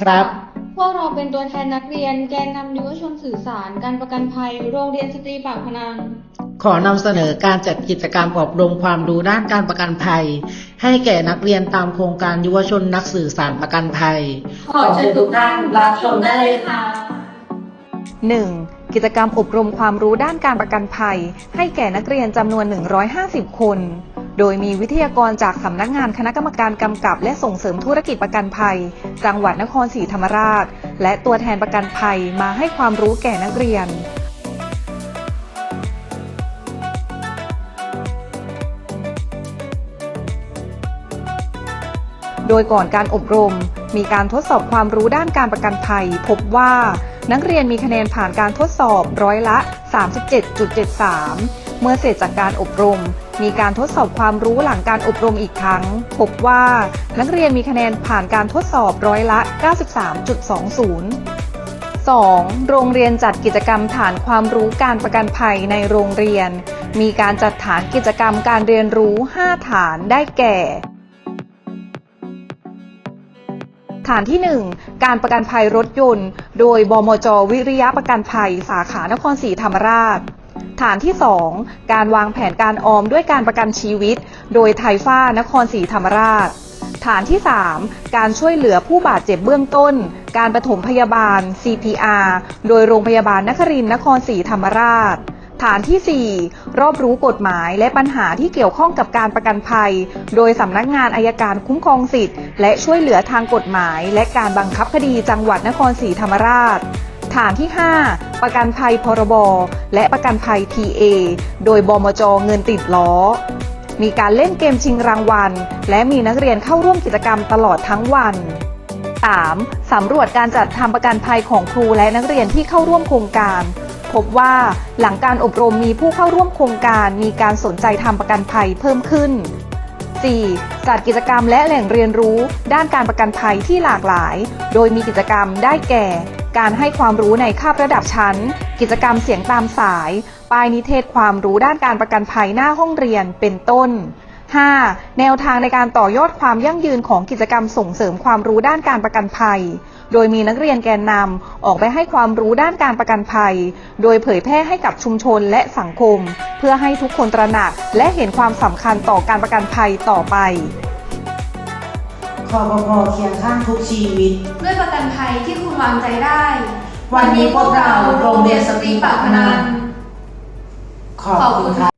ครับ พวกเราเป็นตัวแทนนักเรียนแกนนำยุวชนสื่อสาร การประกันภัย โรงเรียนสตรีปากพนัง ขอนำเสนอการจัดกิจกรรมอบรมความรู้ด้านการประกันภัย ให้แก่นักเรียนตามโครงการยุวชนนักสื่อสารประกันภัย ขอเชิญทุกท่านรับชมได้เลยค่ะ 1. กิจกรรมอบรมความรู้ด้านการประกันภัย ให้แก่นักเรียนจำนวน 150 คน โดยมีวิทยากรจากสำนักงานคณะกรรมการกำกับ และส่งเสริมธุรกิจประกันภัย จังหวัดนครศรีธรรมราช และตัวแทนประกันภัยมาให้ความรู้แก่นักเรียนโดยก่อนการอบรม มีการทดสอบความรู้ด้านการประกันภัย พบว่านักเรียนมีคะแนนผ่านการทดสอบร้อยละ 37.73 เมื่อเสร็จจากการอบรม มีการทดสอบความรู้หลังการอบรมอีกครั้ง พบว่านักเรียนมีคะแนนผ่านการทดสอบร้อยละ 93.20 2. โรงเรียนจัดกิจกรรมฐานความรู้การประกันภัยในโรงเรียน มีการจัดฐานกิจกรรมการเรียนรู้ 5 ฐานได้แก่ ฐานที่ 1 การประกันภัยรถยนต์ โดยบมจ วิริยะประกันภัย สาขานครศรีธรรมราช ฐานที่ 2 การวางแผนการออมด้วยการประกันชีวิต โดยไทยฟ้านครศรีธรรมราช ฐานที่ 3 การช่วยเหลือผู้บาดเจ็บเบื้องต้น การปฐมพยาบาล CPR โดยโรงพยาบาลนครินทร์นครศรีธรรมราช ฐานที่ 4 รอบรู้กฎหมายและปัญหาที่เกี่ยวข้องกับการประกันภัย โดยสำนักงานอายการคุ้มครองสิทธิ์และช่วยเหลือทางกฎหมาย และการบังคับคดีจังหวัดนครศรีธรรมราช ฐานที่ 5 ประกันภัยพรบ และประกันภัย TA โดยบมจเงินติดล้อ มีการเล่นเกมชิงรางวัล และมีนักเรียนเข้าร่วมกิจกรรมตลอดทั้งวัน 3. สำรวจการจัดทำประกันภัยของครูและนักเรียนที่เข้าร่วมโครงการ พบว่าหลังการอบรมมีผู้เข้าร่วมโครงการ มีการสนใจทำประกันภัยเพิ่มขึ้น 4. จัดกิจกรรมและแหล่งเรียนรู้ ด้านการประกันภัยที่หลากหลาย โดยมีกิจกรรมได้แก่ การให้ความรู้ในคาบระดับชั้น กิจกรรมเสียงตามสาย ป้ายนิเทศความรู้ด้านการประกันภัยหน้าห้องเรียนเป็นต้น 5. แนวทางในการต่อยอดความยั่งยืนของกิจกรรมส่งเสริมความรู้ด้านการประกันภัย โดยมีนักเรียนแกนนำออกไปให้ความรู้ด้านการประกันภัย โดยเผยแพร่ให้กับชุมชนและสังคม เพื่อให้ทุกคนตระหนักและเห็นความสำคัญต่อการประกันภัยต่อไป คอปพเคียงข้างทุกชีวิต ด้วยประกันภัยที่คุณวางใจได้ วันนี้พวกเราโรงเรียนสตรีปากพนังขอบคุณครับ